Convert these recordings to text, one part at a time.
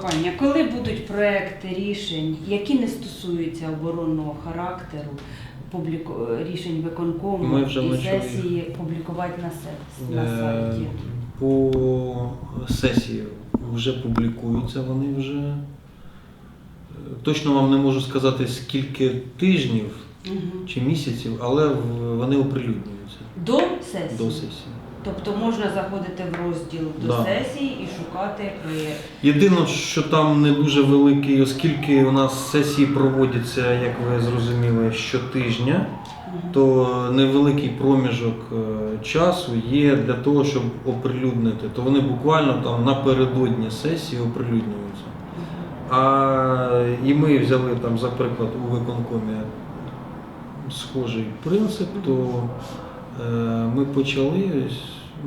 прохання. Коли будуть проекти рішень, які не стосуються оборонного характеру, публіку... рішень виконкому Ми вже і почали сесії публікувати на, се... на Е, сайті? По сесії вже публікуються вони вже. Е, Точно вам не можу сказати, скільки тижнів Мгм. чи місяців, але в- вони оприлюднюються До сесії? до сесії. Тобто можна заходити в розділ до Да. сесії і шукати проєкт. Єдине, що там не дуже великий, оскільки у нас сесії проводяться, як ви зрозуміли, щотижня, Мгм. то невеликий проміжок е, часу є для того, щоб оприлюднити. То вони буквально там напередодні сесії оприлюднюються. А і ми взяли там, за приклад, у виконкомі схожий принцип, то е, ми почали,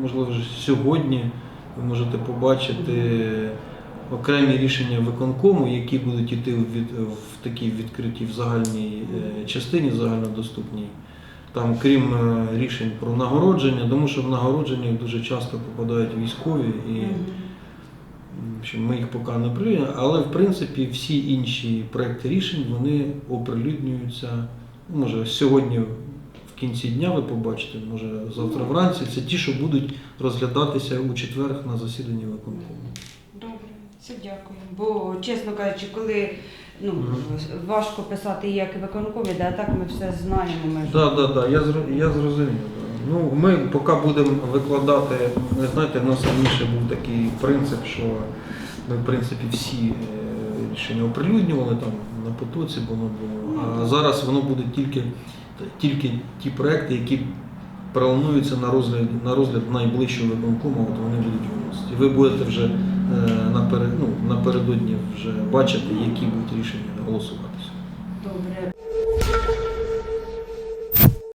можливо, вже сьогодні ви можете побачити окремі рішення виконкому, які будуть йти в, від, в такій відкритій в загальній е, частині, загальнодоступній. Там, крім е, рішень про нагородження, тому що в нагородження дуже часто попадають військові і що ми їх поки не оприлюднюємо, але в принципі всі інші проекти рішень вони оприлюднюються. ну, Може, сьогодні кінці дня ви побачите, може завтра вранці. Це ті, що будуть розглядатися у четвер на засіданні виконкому. Добре, все дякую. Бо, чесно кажучи, коли ну, важко писати як виконкові, да, а так ми все знаємо. Ми Так, так, так, я зро- я зрозумів. да. Ну, ми поки будемо викладати, ви знаєте, у нас раніше був такий принцип, що ми, в принципі, всі е, рішення оприлюднювали там на потоці, воно було. А зараз воно буде тільки, тільки ті проекти, які плануються на розгляд, на розгляд найближчого виконкому, от вони будуть виносити. Ви будете вже е, наперед, ну, напередодні вже бачити, які будуть рішення голосуватися. Добре.